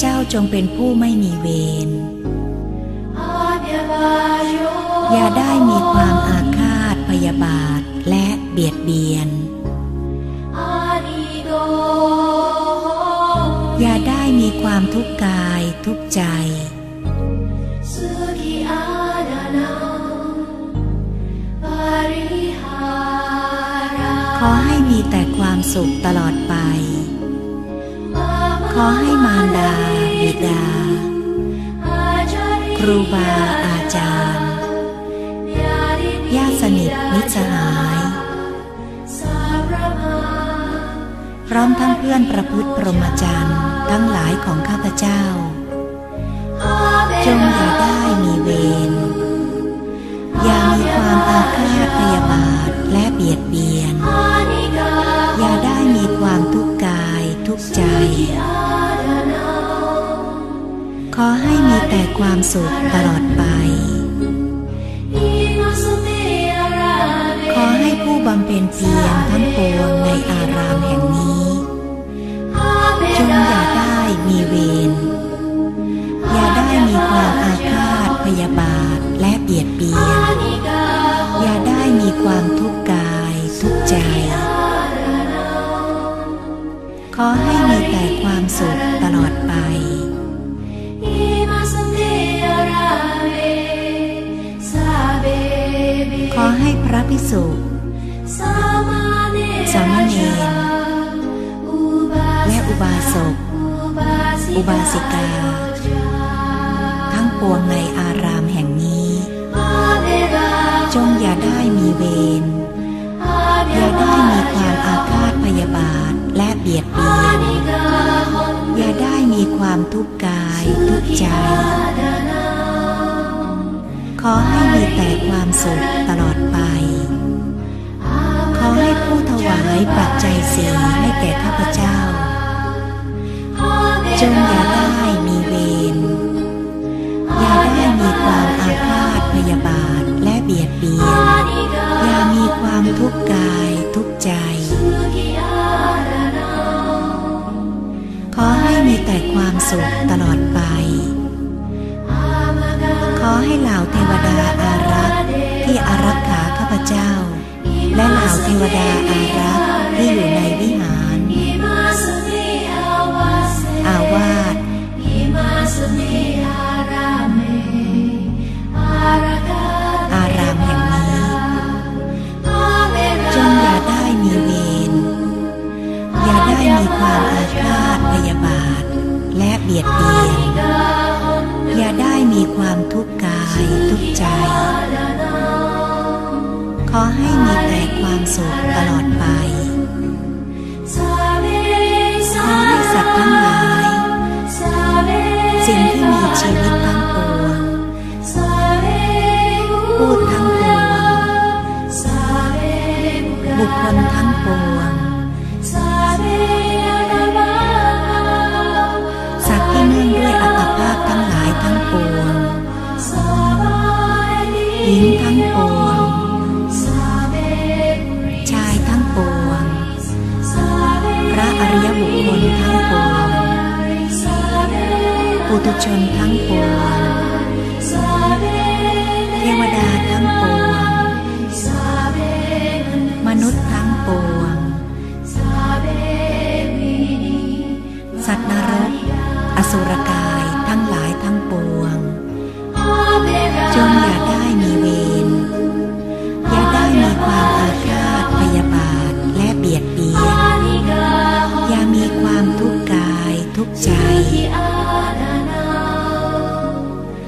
เจ้าจงเป็นผู้ไม่มีเวร อย่าได้มีความอาฆาตพยาบาทและเบียดเบียน อย่าได้มีความทุกข์กายทุกข์ใจ ขอให้มีแต่ความสุขตลอดไป ขอให้มารดาบิดา ครูบาอาจารย์ญาติสนิทมิตรสหาย พร้อมทั้งเพื่อนประพฤติพรหมจรรย์ทั้งหลายของข้าพเจ้า จงอย่าได้มีเวรอย่ามีความอาฆาตพยาบาทและเบียดเบียน อย่าได้มีความทุกข์ ทุกข์ใจ ขอให้มีแต่ความสุขตลอดไป ขอให้ผู้บำเพ็ญเพียรทั้งปวงในอารามแห่งนี้ จงอย่าได้มีเวร อย่าได้มีความอาฆาตพยาบาทและเบียดเบียน อย่าได้มีความทุกข์กายทุกข์ใจ อให้มีแต่ความสุขตลอดไป ขอให้พระภิกษุสามเณรและอุบาสก อุบาสิกา ทั้งปวงในอารามแห่งนี้ จงอย่าได้มีเวร อย่าได้มีความอาฆาตพยาบาท และเบียดเบียน อย่าได้มีความทุกข์กายทุกใจ ขอให้มีแต่ความสุขตลอดไป ขอให้ผู้ถวายปัจจัยสีให้แก่ข้าพเจ้า จงอย่าได้มีเวร อย่าได้มีความอาฆาตพยาบาทและเบียดเบียน อย่ามีความทุกข์กายทุกใจ แต่ความสุขตลอดไป ขอให้เหล่าเทวดาอารักษ์ที่อารักขาข้าพเจ้า และเหล่าเทวดาอารักษ์ที่อยู่ในวิห บียดเบียน อย่าได้มีความทุกข์กายทุกใจ ขอให้มีแต่ความสุขตลอดไป ขอให้สัตว์ทั้งหลาย สิ่งที่มีชีวิตทั้งปวงพูดทั้งปวงบุคคลทั้ง หญิงทั้งปวง ชายทั้งปวง พระอริยบุคคลทั้งปวง ปุถุชนทั้งปวง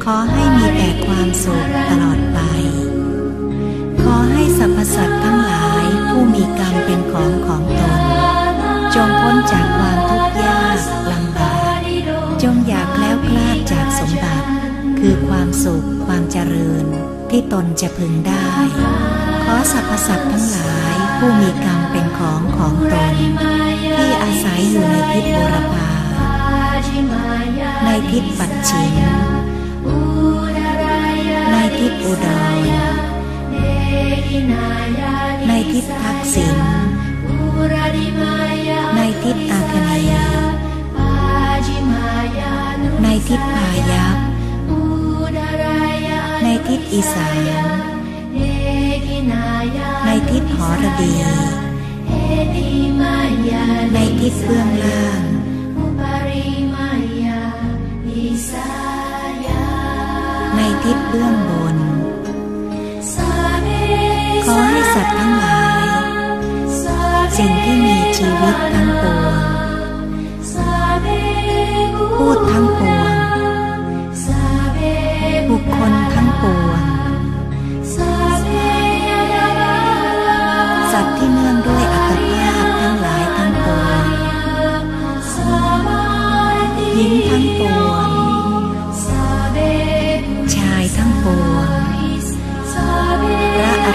ขอให้มีแต่ความสุขตลอดไป ขอให้สรรพสัตว์ทั้งหลายผู้มีกรรมเป็นของของตน จงพ้นจากความทุกข์ยากลำบาก จงอย่าแล้วคลาดจากสมบัติ คือความสุขความเจริญที่ตนจะพึงได้ ขอสรรพสัตว์ทั้งหลายผู้มีกรรมเป็นของของตน ที่อาศัยอยู่ในทิศบุรพาในทิศปัจฉิม อุดร ในทิศทักษิณในทิศอาคเนย์ทิศพายัพในทิศอีสานในทิศหอระดี ในทิศเบื้องล่างในทิศเบื้องบน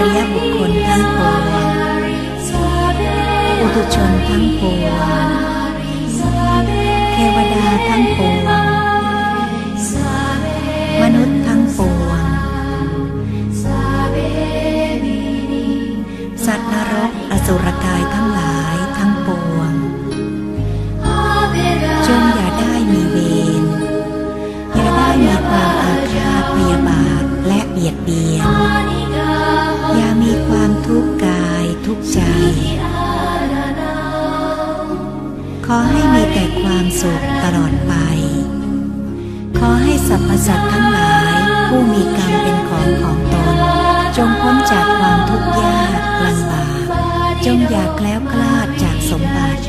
ระอริยบุคคลทั้งปวงอุตุชนทั้งปวงเทวดาทั้งปวงมนุษย์ทั้งปวงสัตว์นรกอสุร ขอให้มีแต่ความสุขตลอดไป ขอให้สรรพสัตว์ทั้งหลายผู้มีกรรมเป็นของของตน จงพ้นจากความทุกข์ยากลำบาก จงอย่าแคล้วคลาดจากสมบัติ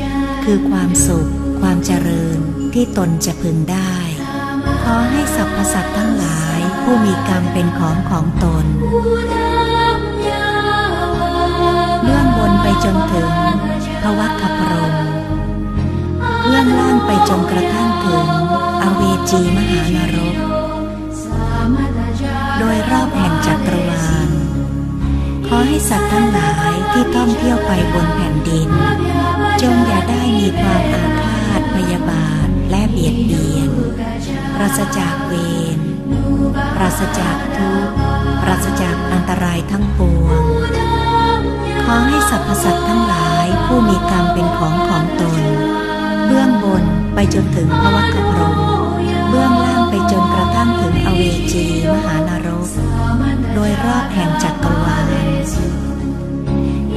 คือความสุข ความเจริญที่ตนจะพึงได้ ขอให้สรรพสัตว์ทั้งหลายผู้มีกรรมเป็นของของตนเบื้องบนไปจนถึงพระวัคพรม เบื้องล่างไปจนกระทั่งถึงอเวจีมหานรก โดยรอบแห่งจักรวาล ขอให้สัตว์ทั้งหลายที่ท่องเที่ยวไปบนแผ่นดิน จงอย่าได้มีความอาฆาตพยาบาทและเบียดเบียน ปราศจากเวร ปราศจากทุกข์ ปราศจากอันตรายทั้งปวง ขอให้สรรพสัตว์ทั้งหลายผู้มีกรรมเป็นของของตน เบื้องบนไปจนถึงพระวัคคพรหมเบื้องล่างไปจนกระทั่งถึงอเวจีมหานรก โดยรอบแห่งจักรวาล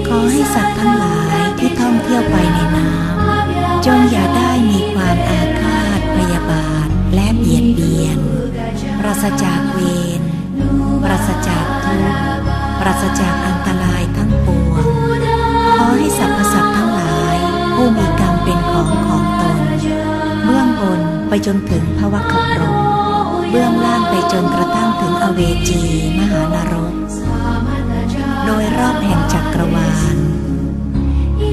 ขอให้สัตว์ทั้งหลายที่ท่องเที่ยวไปในน้ำจงอย่าได้มีความอาฆาตพยาบาทและเบียดเบียน ปราศจากเวร ปราศจากทุกข์ ปราศจากอันตรายทั้งปวง ขอให้สรรพสัตว์ทั้งหลายผู้มี ไปจนถึงพระวัคพรมเบื้องล่างไปจนกระทั่งถึงอเวจีมหานรก โดยรอบแห่งจักรวาล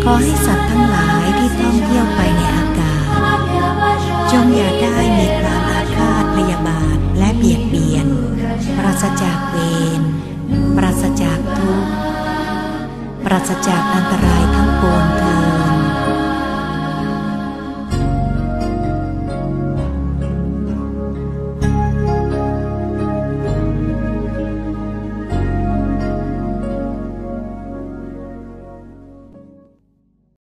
ขอให้สัตว์ทั้งหลายที่ท่องเที่ยวไปในอากาศ จงอย่าได้มีความอาฆาตพยาบาทและเบียดเบียน ปราศจากเวร ปราศจากทุกข์ ปราศจากอันตรายทั้งปวงเถิ